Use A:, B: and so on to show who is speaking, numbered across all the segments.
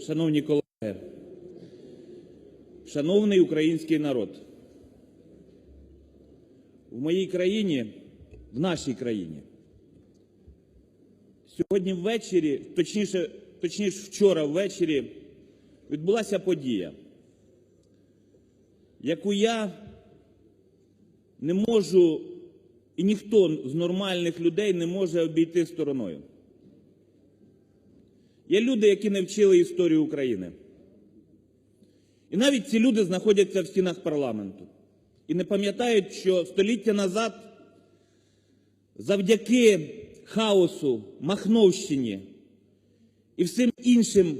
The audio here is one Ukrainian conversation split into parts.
A: Шановні колеги, шановний український народ, в моїй країні, в нашій країні, сьогодні ввечері, точніше, точніше вчора ввечері, відбулася подія, яку я не можу, і ніхто з нормальних людей не може обійти стороною. Є люди, які не вчили історію України. І навіть ці люди знаходяться в стінах парламенту і не пам'ятають, що століття назад, завдяки хаосу, Махновщині і всім іншим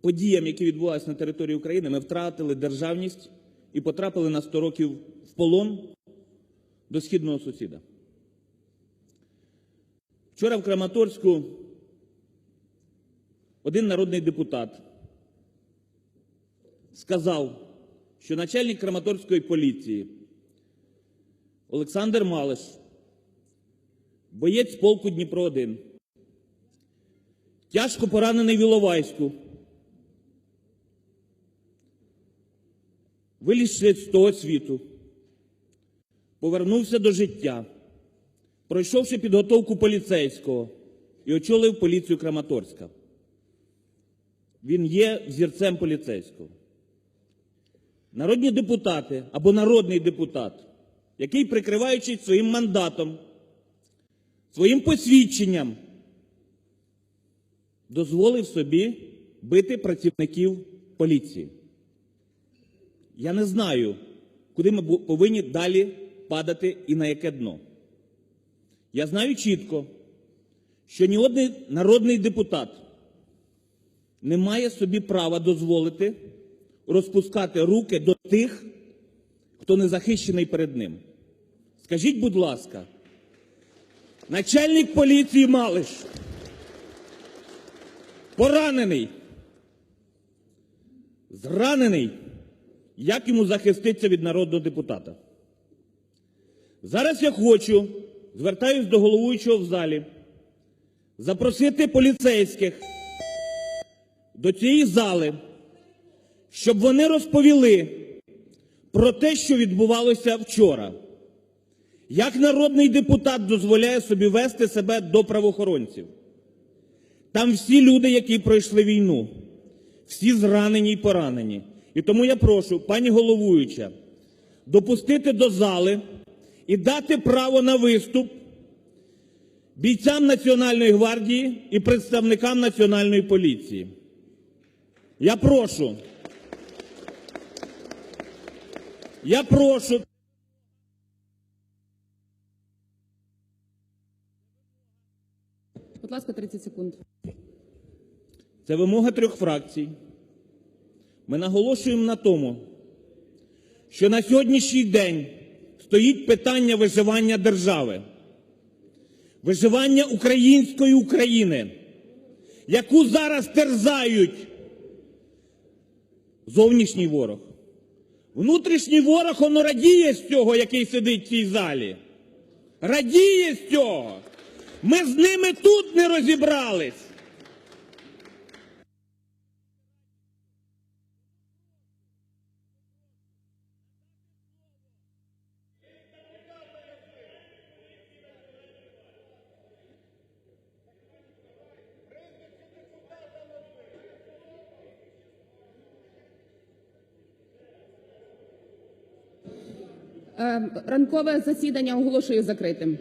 A: подіям, які відбувалися на території України, ми втратили державність і потрапили на 100 років в полон до східного сусіда. Вчора в Краматорську один народний депутат сказав, що начальник Краматорської поліції Олександр Малиш, боєць полку Дніпро 1 тяжко поранений в Іловайську, вилізши з того світу, повернувся до життя, пройшовши підготовку поліцейського і очолив поліцію Краматорська. Він є взірцем поліцейського. Народні депутати або народний депутат, який, прикриваючись своїм мандатом, своїм посвідченням, дозволив собі бити працівників поліції. Я не знаю, куди ми повинні далі падати і на яке дно. Я знаю чітко, що ні один народний депутат не має собі права дозволити розпускати руки до тих, хто не захищений перед ним. Скажіть, будь ласка, начальник поліції Малиш, поранений, зранений, як йому захиститися від народного депутата? Зараз я хочу, звертаюсь до головуючого в залі, запросити поліцейських до цієї зали, щоб вони розповіли про те, що відбувалося вчора. Як народний депутат дозволяє собі вести себе до правоохоронців? Там всі люди, які пройшли війну, всі зранені і поранені. І тому я прошу, пані головуюча, допустити до зали і дати право на виступ бійцям Національної гвардії і представникам Національної поліції. Я прошу. Я прошу.
B: Будь ласка, 30 секунд.
A: Це вимога трьох фракцій. Ми наголошуємо на тому, що на сьогоднішній день стоїть питання виживання держави, виживання української України, яку зараз терзають зовнішній ворог. Внутрішній ворог воно радіє з цього, який сидить в цій залі. Радіє з цього. Ми з ними тут не розібрались.
B: Ранкове засідання оголошую закритим.